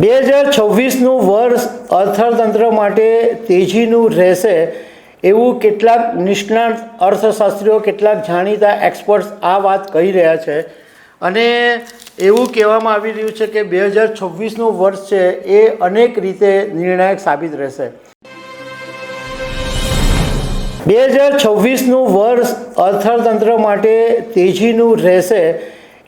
બે હજાર છવ્વીસનું વર્ષ અર્થતંત્ર માટે તેજીનું રહેશે એવું કેટલાક નિષ્ણાત અર્થશાસ્ત્રીઓ, કેટલાક જાણીતા એક્સપર્ટ્સ આ વાત કહી રહ્યા છે. અને એવું કહેવામાં આવી રહ્યું છે કે બે હજાર છવ્વીસનું વર્ષ છે એ અનેક રીતે નિર્ણાયક સાબિત રહેશે. બે હજાર છવ્વીસનું વર્ષ અર્થતંત્ર માટે તેજીનું રહેશે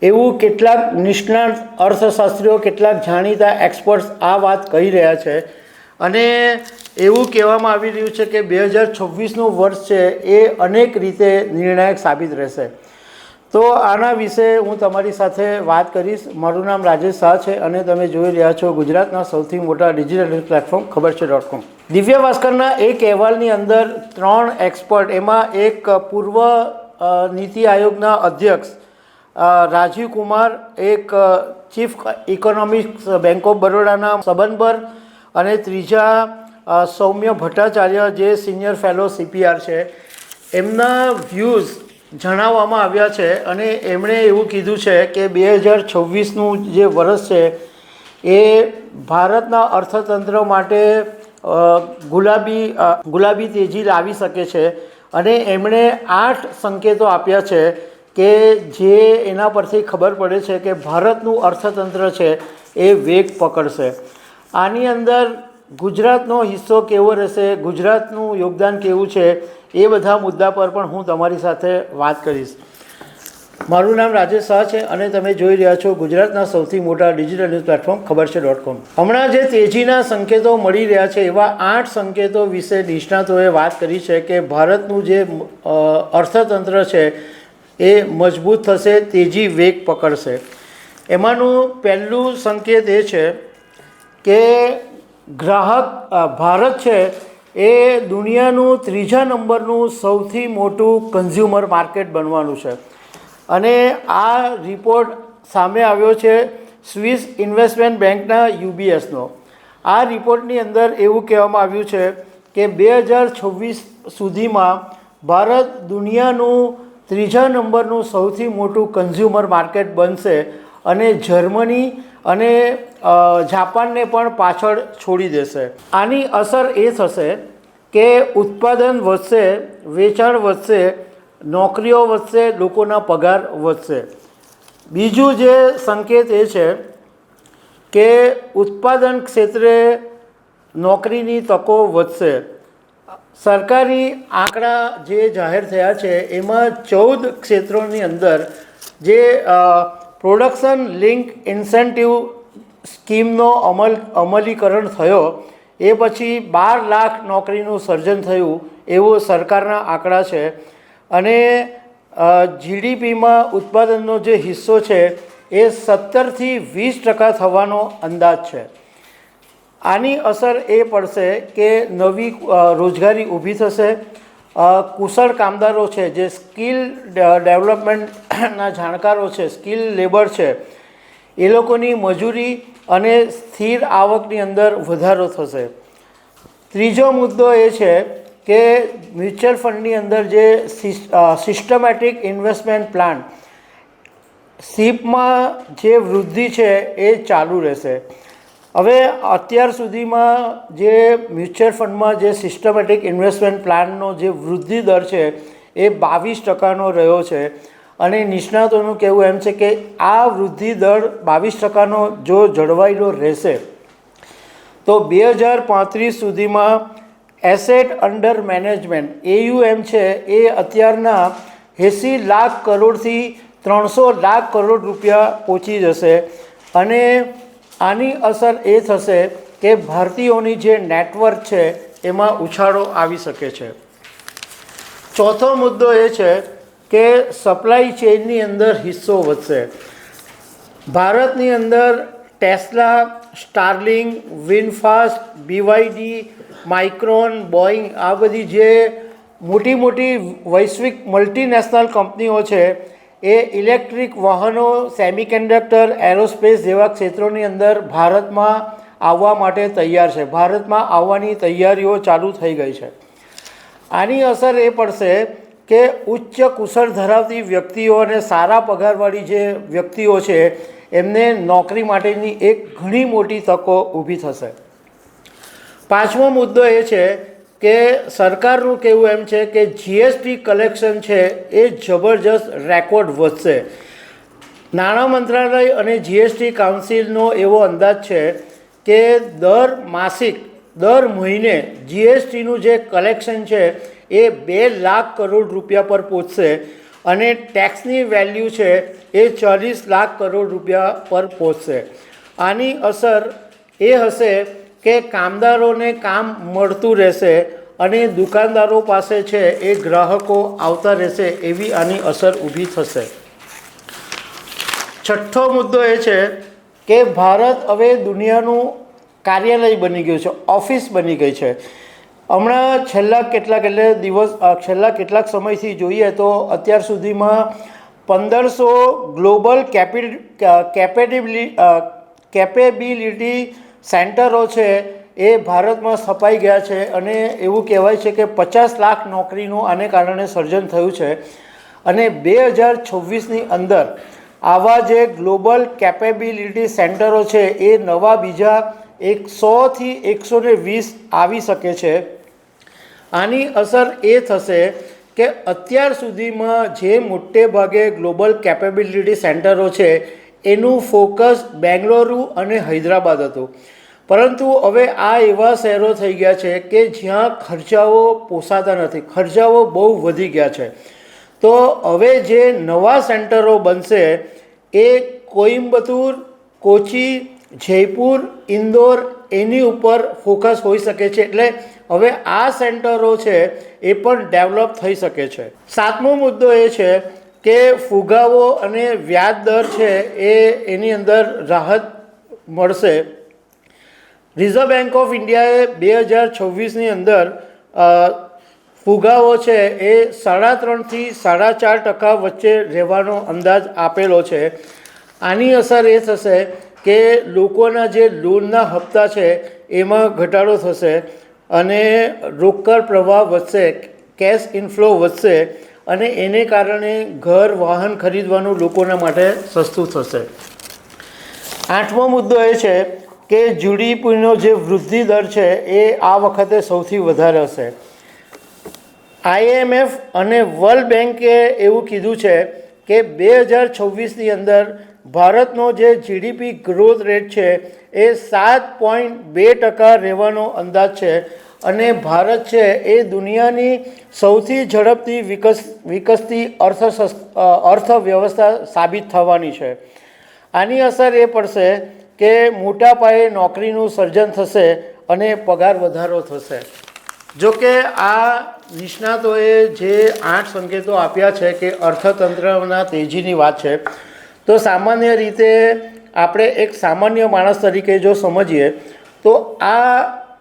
એવું કેટલાક નિષ્ણાત અર્થશાસ્ત્રીઓ, કેટલાક જાણીતા એક્સપર્ટ્સ આ વાત કહી રહ્યા છે. અને એવું કહેવામાં આવી રહ્યું છે કે બે હજાર છવ્વીસનું વર્ષ છે એ અનેક રીતે નિર્ણાયક સાબિત રહેશે. તો આના વિશે હું તમારી સાથે વાત કરીશ. મારું નામ રાજેશ શાહ છે અને તમે જોઈ રહ્યા છો ગુજરાતના સૌથી મોટા ડિજિટલ પ્લેટફોર્મ ખબર છે ડોટ કોમ. દિવ્ય ભાસ્કરના એક અહેવાલની અંદર ત્રણ એક્સપર્ટ, એમાં એક પૂર્વ નીતિ આયોગના અધ્યક્ષ રાજીવ કુમાર એક ચીફ ઇકોનોમિક્સ બેંક ઓફ બરોડાના સબનબર અને ત્રીજા સૌમ્ય ભટ્ટાચાર્ય જે સિનિયર ફેલો સીપીઆર છે. એમના વ્યૂઝ જણાવવામાં આવ્યા છે અને એમણે એવું કીધું છે કે બે હજાર છવ્વીસનું જે વર્ષ છે એ ભારતના અર્થતંત્ર માટે ગુલાબી ગુલાબી તેજી લાવી શકે છે. અને એમણે આઠ સંકેતો આપ્યા છે. કે જે એના પરથી ખબર પડે છે કે ભારતનું અર્થતંત્ર છે એ વેગ પકડશે. આની અંદર ગુજરાતનો હિસ્સો કેવો રહેશે, ગુજરાતનું યોગદાન કેવું છે, એ બધા મુદ્દા પર પણ હું તમારી સાથે વાત કરીશ. મારું નામ રાજેશ શાહ છે અને તમે જોઈ રહ્યા છો ગુજરાતના સૌથી મોટા ડિજિટલ ન્યૂઝ પ્લેટફોર્મ ખબર છે ડોટ કોમ. હમણાં જે તેજીના સંકેતો મળી રહ્યા છે એવા આઠ સંકેતો વિશે નિષ્ણાતોએ વાત કરી છે કે ભારતનું જે અર્થતંત્ર છે એ મજબૂત થશે, તેજી વેગ પકડશે. એમાંનું પહેલું સંકેત એ છે કે ગ્રાહક ભારત છે એ દુનિયાનું ત્રીજા નંબરનું સૌથી મોટું કન્ઝ્યુમર માર્કેટ બનવાનું છે. અને આ રિપોર્ટ સામે આવ્યો છે સ્વિસ ઇન્વેસ્ટમેન્ટ બેંકના યુબીએસનો આ રિપોર્ટની અંદર એવું કહેવામાં આવ્યું છે કે બે હજાર છવ્વીસ સુધીમાં ભારત દુનિયાનું ત્રીજા નંબરનું સૌથી મોટું કન્ઝ્યુમર માર્કેટ બનશે અને જર્મની અને જાપાનને પણ પાછળ છોડી દેશે. આની અસર એ થશે કે ઉત્પાદન વધશે, વેચાણ વધશે, નોકરીઓ વધશે, લોકોના પગાર વધશે. બીજું જે સંકેત એ છે કે ઉત્પાદન ક્ષેત્રે નોકરીની તકો વધશે. સરકારી આંકડા જે જાહેર થયા છે, એમાં ચૌદ ક્ષેત્રોની અંદર જે પ્રોડક્શન લિંક ઇન્સેન્ટિવ સ્કીમનો અમલ, અમલીકરણ થયો, એ પછી બાર લાખ નોકરીનું સર્જન થયું, એવો સરકારના આંકડા છે. અને જીડીપીમાં ઉત્પાદનનો જે હિસ્સો છે, એ સત્તરથી વીસ ટકા થવાનો અંદાજ છે. આની અસર એ પડશે કે નવી રોજગારી ઊભી થશે. કુશળ કામદારો છે, જે સ્કિલ ડેવલપમેન્ટના જાણકારો છે, સ્કિલ લેબર છે, એ લોકોની મજૂરી અને સ્થિર આવકની અંદર વધારો થશે. ત્રીજો મુદ્દો એ છે કે મ્યુચ્યુઅલ ફંડની અંદર જે સિસ્ટમેટિક ઇન્વેસ્ટમેન્ટ પ્લાન, સીપમાં જે વૃદ્ધિ છે એ ચાલુ રહેશે. હવે અત્યાર સુધીમાં જે મ્યુચ્યુઅલ ફંડમાં જે સિસ્ટમેટિક ઇન્વેસ્ટમેન્ટ પ્લાનનો જે વૃદ્ધિ દર છે, એ બાવીસ ટકાનો રહ્યો છે. અને નિષ્ણાતોનું કહેવું એમ છે કે આ વૃદ્ધિ દર બાવીસ ટકાનો જો જળવાયેલો રહેશે, તો બે હજાર પાંત્રીસ સુધીમાં એસેટ અંડર મેનેજમેન્ટ એયુએમ છે, એ અત્યારના એંસી લાખ કરોડથી ત્રણસો લાખ કરોડ રૂપિયા પહોંચી જશે. અને આની અસર એ થશે કે ભારતીયોની જે નેટવર્ક છે, એમાં ઉછાળો આવી શકે છે. ચોથો મુદ્દો એ છે કે સપ્લાય ચેઇનની અંદર હિસ્સો વધશે. ભારતની અંદર Tesla, Starlink, VinFast, BYD, Micron, Boeing આ બધી જે મોટી મોટી વૈશ્વિક મલ્ટીનેશનલ કંપનીઓ છે એ ઇલેક્ટ્રિક વાહનો, સેમિકન્ડક્ટર, એરોસ્પેસ જેવા ક્ષેત્રોની અંદર ભારતમાં આવવા માટે તૈયાર છે. ભારતમાં આવવાની તૈયારીઓ ચાલુ થઈ ગઈ છે. આની અસર એ પડશે કે ઉચ્ચ કુશળ ધરાવતી વ્યક્તિઓ અને સારા પગારવાળી જે વ્યક્તિઓ છે, એમને નોકરી માટેની એક ઘણી મોટી તકો ઊભી થશે. પાંચમો મુદ્દો એ છે કે સરકારનું કહેવું એમ છે કે જીએસટી કલેક્શન છે એ જબરજસ્ત રેકોર્ડ વધશે. નાણાં મંત્રાલય અને જીએસટી કાઉન્સિલનો એવો અંદાજ છે કે દર માસિક, દર મહિને જીએસટીનું જે કલેક્શન છે એ બે લાખ કરોડ રૂપિયા પર પહોંચશે અને ટેક્સની વેલ્યુ છે એ ચાલીસ લાખ કરોડ રૂપિયા પર પહોંચશે. આની અસર એ હશે કે કામદારોને કામ મળતું રહેશે અને દુકાનદારો પાસે છે એ ગ્રાહકો આવતા રહેશે એવી આની અસર ઊભી થશે. છઠ્ઠો મુદ્દો એ છે કે ભારત હવે દુનિયાનું કાર્યાલય બની ગયું છે, ઓફિસ બની ગઈ છે. હમણાં છેલ્લા કેટલાક એટલે દિવસ છેલ્લા કેટલાક સમયથી જોઈએ તો અત્યાર સુધીમાં પંદરસો ગ્લોબલ કેપિ કેપેબિલી કેપેબિલિટી સેન્ટરો છે, એ ભારતમાં સ્થપાઈ ગયા છે અને એવું કહેવાય છે કે પચાસ લાખ નોકરીનું આને કારણે સર્જન થયું છે. અને બે હજાર છવ્વીસની અંદર આવા જે ગ્લોબલ કેપેબિલિટી સેન્ટરો છે, એ નવા બીજા એકસોથી એકસો ને વીસ આવી શકે છે. આની અસર એ થશે કે અત્યાર સુધીમાં જે મોટે ભાગે ગ્લોબલ કેપેબિલિટી સેન્ટરો છે, એનું ફોકસ બેંગલુરુ અને હૈદરાબાદ હતું. પરંતુ હવે આ એવા શહેરો થઈ ગયા છે કે જ્યાં ખર્ચાઓ પોસાતા નથી. ખર્ચાઓ બહુ વધી ગયા છે. તો હવે જે નવા સેન્ટરો બનશે એ કોઇમ્બતુર, કોચી, જયપુર, ઇન્દોર એની ઉપર ફોકસ હોઈ શકે છે. એટલે હવે આ સેન્ટરો છે એ પણ ડેવલપ થઈ શકે છે. સાતમો મુદ્દો એ છે કે ફુગાવો અને વ્યાજ દર છે એ એની અંદર રાહત મળશે. રિઝર્વ બેન્ક ઓફ ઇન્ડિયાએ બે હજાર છવ્વીસની અંદર ફુગાવો છે એ સાડા ત્રણથી સાડા ચાર ટકા વચ્ચે રહેવાનો અંદાજ આપેલો છે. આની અસર એ થશે કે લોકોના જે લોનના હપ્તા છે એમાં ઘટાડો થશે અને રોકડ પ્રવાહ વધશે, કેશ ઇનફ્લો વધશે અને એને કારણે ઘર, વાહન ખરીદવાનું લોકોના માટે સસ્તું થશે. આઠમો મુદ્દો એ છે કે જીડીપીનો જે વૃદ્ધિ દર છે એ આ વખતે સૌથી વધારે હશે. આઈએમએફ અને વર્લ્ડ બેન્કે એવું કીધું છે કે બે હજાર છવ્વીસની અંદર ભારતનો જે જીડીપી ગ્રોથ રેટ છે એ સાત પોઈન્ટ બે ટકા રહેવાનો અંદાજ છે અને ભારત છે એ દુનિયાની સૌથી ઝડપથી વિકસ, વિકસતી અર્થ અર્થવ્યવસ્થા સાબિત થવાની છે. આની અસર એ પડશે કે મોટા પાયે નોકરીનું સર્જન થશે અને પગાર વધારો થશે. જો કે આ નિષ્ણાતોએ જે આઠ સંકેતો આપ્યા છે કે અર્થતંત્રના તેજીની વાત છે, તો સામાન્ય રીતે આપણે એક સામાન્ય માણસ તરીકે જો સમજીએ, તો આ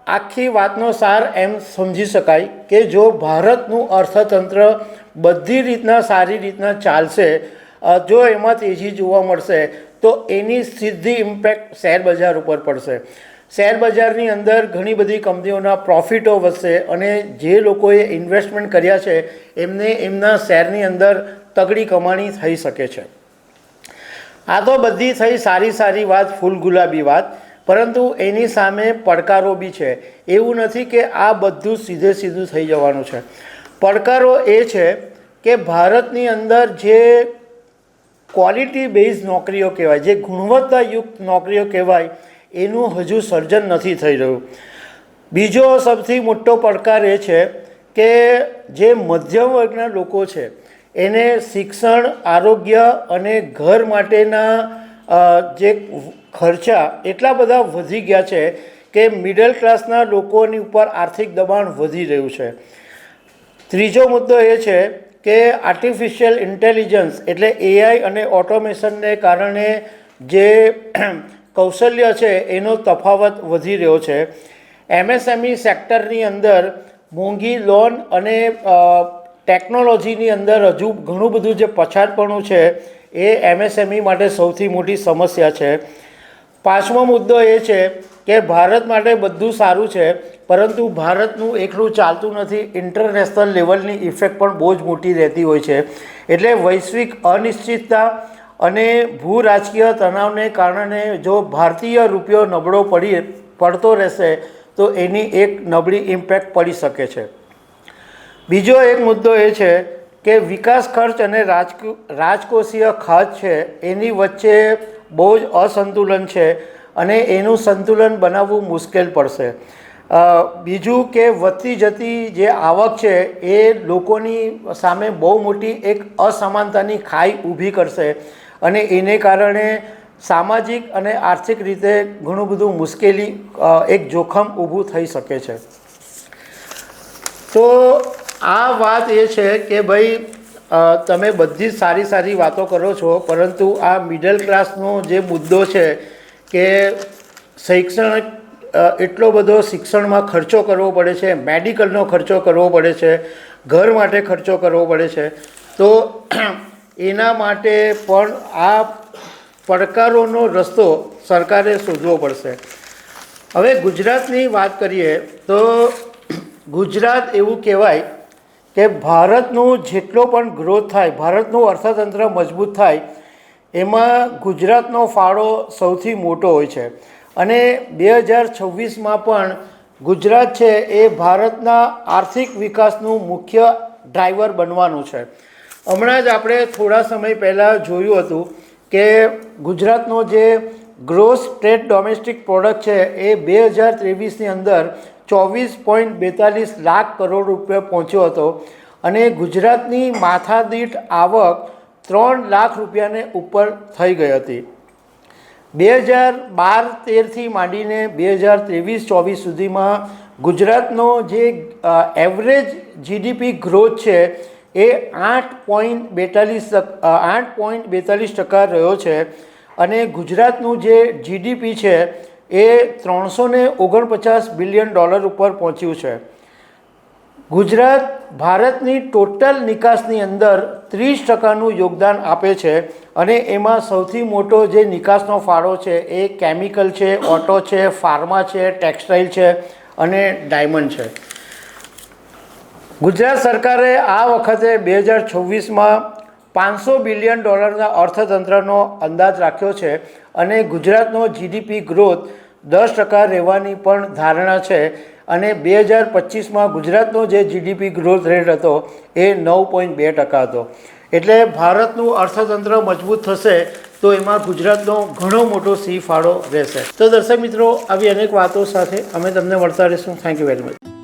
આખી વાતનો સાર એમ સમજી શકાય કે જો ભારતનું અર્થતંત્ર બધી રીતના સારી રીતના ચાલશે જો એમાં તેજી જોવા મળશે તો એની સીધી ઇમ્પેક્ટ શેર બજાર ઉપર પડશે. શેર બજારની અંદર ઘણી બધી કંપનીઓના પ્રોફિટો વધશે અને જે લોકોએ ઇન્વેસ્ટમેન્ટ કર્યા છે, એમને એમના શેરની અંદર તગડી કમાણી થઈ શકે છે. આ તો બધી થઈ સારી સારી વાત, ફૂલ ગુલાબી વાત, પરંતુ એની સામે પડકારો બી છે. એવું નથી કે આ બધું સીધે સીધું થઈ જવાનું છે. પડકારો એ છે કે ભારતની અંદર જે ક્વોલિટી બેઝ નોકરીઓ કહેવાય. જે ગુણવત્તાયુક્ત નોકરીઓ કહેવાય, એનું હજુ સર્જન નથી થઈ રહ્યું. બીજો સૌથી મોટો પડકાર એ છે કે જે મધ્યમ વર્ગના લોકો છે, એને શિક્ષણ, આરોગ્ય અને ઘર માટેના જે ખર્ચા એટલા બધા વધી ગયા છે કે મિડલ ક્લાસના લોકોની ઉપર આર્થિક દબાણ વધી રહ્યું છે. ત્રીજો મુદ્દો એ છે કે આર્ટિફિશિયલ ઇન્ટેલિજન્સ એટલે એઆઈ અને ઓટોમેશનને કારણે જે કૌશલ્ય છે, એનો તફાવત વધી રહ્યો છે. એમએસએમઈ સેક્ટરની અંદર મોંઘી લોન અને ટેકનોલોજીની અંદર હજુ ઘણું બધું જે પછાતપણું છે, એ એમએસએમઈ માટે સૌથી મોટી સમસ્યા છે. પાંચમો મુદ્દો એ છે કે ભારત માટે બધું સારું છે, પરંતુ ભારતનું એકલું ચાલતું નથી. ઇન્ટરનેશનલ લેવલની ઇફેક્ટ પણ બહુ જ મોટી રહેતી હોય છે. એટલે વૈશ્વિક અનિશ્ચિતતા અને ભૂ રાજકીય તણાવને કારણે જો ભારતીય રૂપિયો નબળો પડી, પડતો રહેશે, તો એની એક નબળી ઇમ્પેક્ટ પડી શકે છે. બીજો એક મુદ્દો એ છે કે વિકાસ ખર્ચ અને રાજકો, રાજકોષીય ખર્ચ છે, એની વચ્ચે બહુ જ અસંતુલન છે અને એનું સંતુલન બનાવવું મુશ્કેલ પડશે. બીજું કે વધતી જતી જે આવક છે એ લોકોની સામે બહુ મોટી એક અસમાનતાની ખાઈ ઊભી કરશે અને એને કારણે સામાજિક અને આર્થિક રીતે ઘણું બધું મુશ્કેલી એક જોખમ ઊભું થઈ શકે છે. તો આ વાત એ છે કે ભાઈ તમે બધી સારી સારી વાતો કરો છો, પરંતુ આ મિડલ ક્લાસનો જે મુદ્દો છે કે શૈક્ષણિક એટલો બધો શિક્ષણમાં ખર્ચો કરવો પડે છે, મેડિકલનો ખર્ચો કરવો પડે છે, ઘર માટે ખર્ચો કરવો પડે છે, તો એના માટે પણ આ પડકારોનો રસ્તો સરકારે શોધવો પડશે. હવે ગુજરાતની વાત કરીએ તો ગુજરાત એવું કહેવાય કે ભારતનું જેટલો પણ ગ્રોથ થાય, ભારતનું અર્થતંત્ર મજબૂત થાય, એમાં ગુજરાતનો ફાળો સૌથી મોટો હોય છે. અને બે હજાર છવ્વીસમાં પણ ગુજરાત છે એ ભારતના આર્થિક વિકાસનું મુખ્ય ડ્રાઈવર બનવાનું છે. હમણાં જ આપણે થોડા સમય પહેલાં જોયું હતું કે ગુજરાતનો જે ગ્રોસ સ્ટેટ ડોમેસ્ટિક પ્રોડક્ટ છે એ બે હજાર ત્રેવીસની અંદર ચોવીસ પોઈન્ટ બેતાલીસ લાખ કરોડ રૂપિયા પહોંચ્યો હતો અને ગુજરાતની માથાદીઠ આવક ત્રણ લાખ રૂપિયાને ઉપર થઈ ગઈ હતી. બે હજાર બાર તેરથી માંડીને બે હજાર ત્રેવીસ ચોવીસ સુધીમાં ગુજરાતનો જે એવરેજ જીડીપી ગ્રોથ છે એ આઠ પોઈન્ટ બેતાલીસ આઠ પોઈન્ટ બેતાલીસ ટકા રહ્યો છે અને ગુજરાતનું જે જીડીપી છે એ ત્રણસો ને ઓગણપચાસ બિલિયન ડોલર ઉપર પહોંચ્યું છે. ગુજરાત ભારતની ટોટલ નિકાસની અંદર ત્રીસ ટકાનું યોગદાન આપે છે અને એમાં સૌથી મોટો જે નિકાસનો ફાળો છે એ કેમિકલ છે, ઓટો છે, ફાર્મા છે, ટેક્સટાઇલ છે અને ડાયમંડ છે. ગુજરાત સરકારે આ વખતે બે હજાર છવ્વીસમાં પાંચસો બિલિયન ડોલરના અર્થતંત્રનો અંદાજ રાખ્યો છે અને ગુજરાતનો જીડીપી ગ્રોથ દસ ટકા રહેવાની પણ ધારણા છે અને બે હજાર પચીસમાં ગુજરાતનો જે જીડીપી ગ્રોથ રેટ હતો એ નવ પોઈન્ટ બે ટકા હતો. એટલે ભારતનું અર્થતંત્ર મજબૂત થશે તો એમાં ગુજરાતનો ઘણો મોટો સી ફાળો રહેશે. તો દર્શક મિત્રો, આવી અનેક વાતો સાથે અમે તમને મળતા રહીશું. Thank you very much